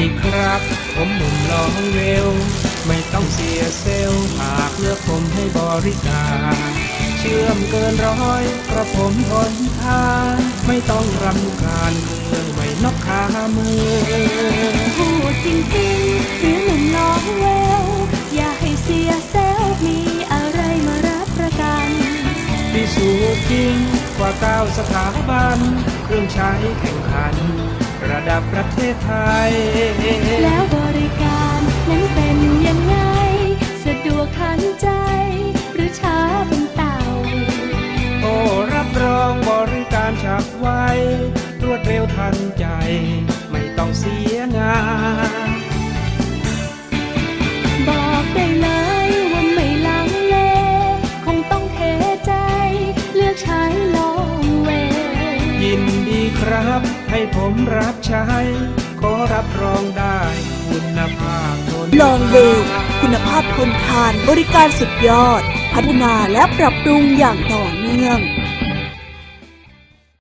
ดีครับ ผมหนุ่มหล่อเร็ว ไม่ต้องเสียเซลล์หากเลือกผมให้บริการ เชื่อมเกินร้อยกระผมทนทานไม่ต้องรำคาญเครื่องไม่นอกขามือ พูดจริงๆหรือหนุ่มน้องแววอย่าให้เสียเซลล์มีอะไรมารับประกัน พิสูจน์จริงกว่าเก้าสถาบันเครื่องใช้แข่งขัน ระดับประเทศไทย แล้วบริการนั้นเป็นยังไง สะดวกทันใจ หรือช้าเป็นเต่า โอ้รับรองบริการฉับไวรวดเร็วทันใจ ไม่ต้องเสีย ให้ผมรับใช้ ขอรับรองได้คุณภาพทนลองเวลคุณภาพทนทานบริการสุดยอด พัฒนาและปรับปรุงอย่างต่อเนื่อง